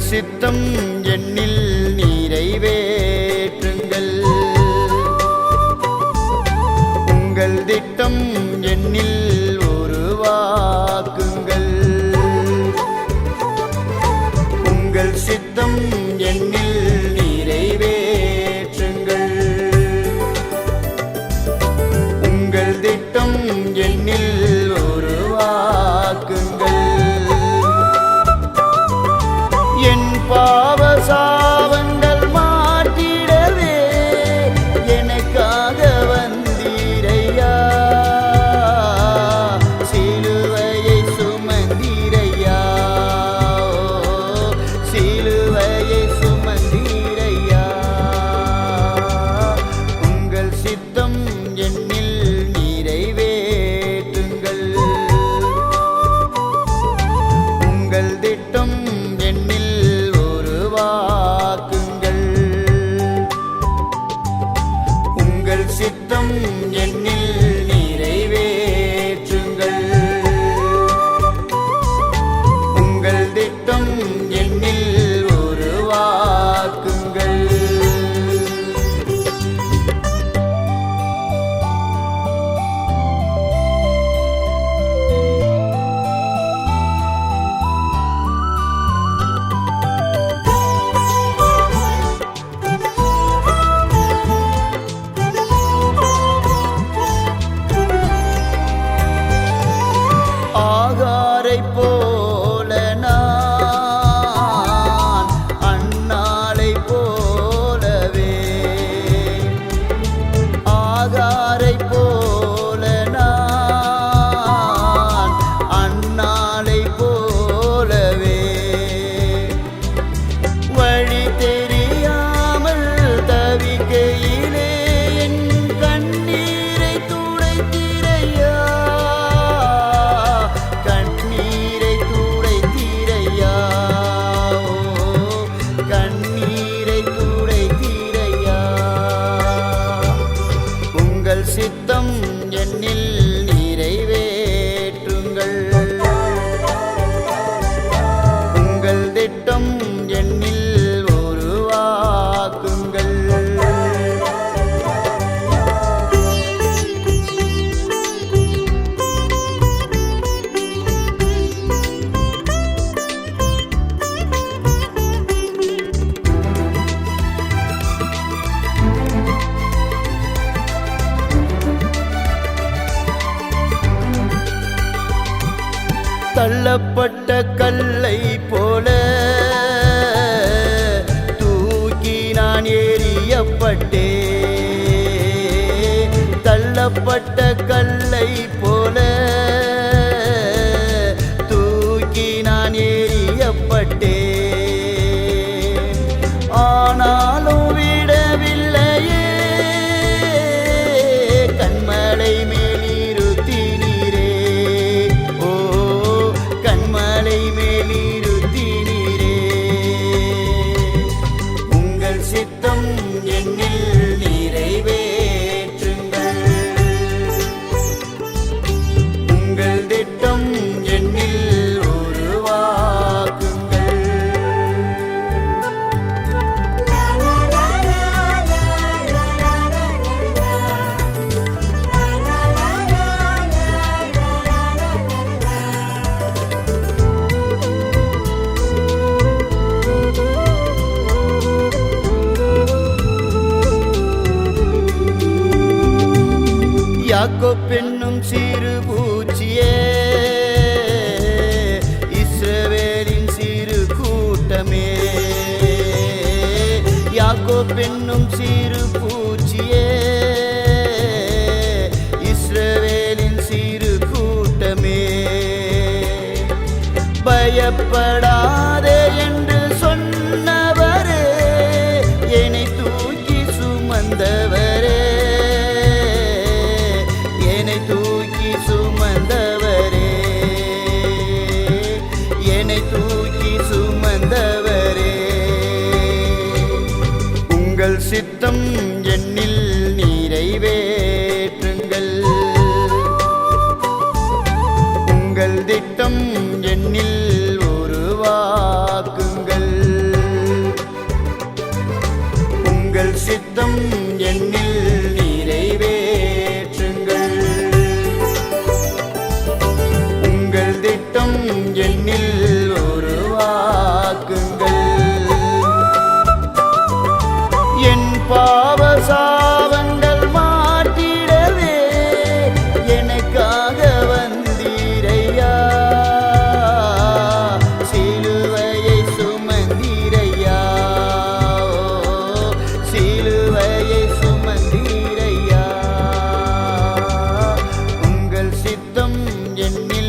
சித்தம் எண்ணில் பாவசா day. தள்ளப்பட்ட கல்லை போல தூக்கி நான் எரியப்பட்டே தள்ளப்பட்ட யாக்கோ பெண்ணும் சிறு பூச்சியே. இஸ்ரவேலின் சிறு கூட்டமே. யாக்கோ பெண்ணும் சிறு பூச்சியே. இஸ்ரவேலின் சிறு கூட்டமே. பயப்படா சித்தம் எண்ணில் நிறைவேற்றுங்கள் உங்கள் திட்டம் எண்ணில் உருவாக்குங்கள் உங்கள் சித்தம் எண்ணில் mil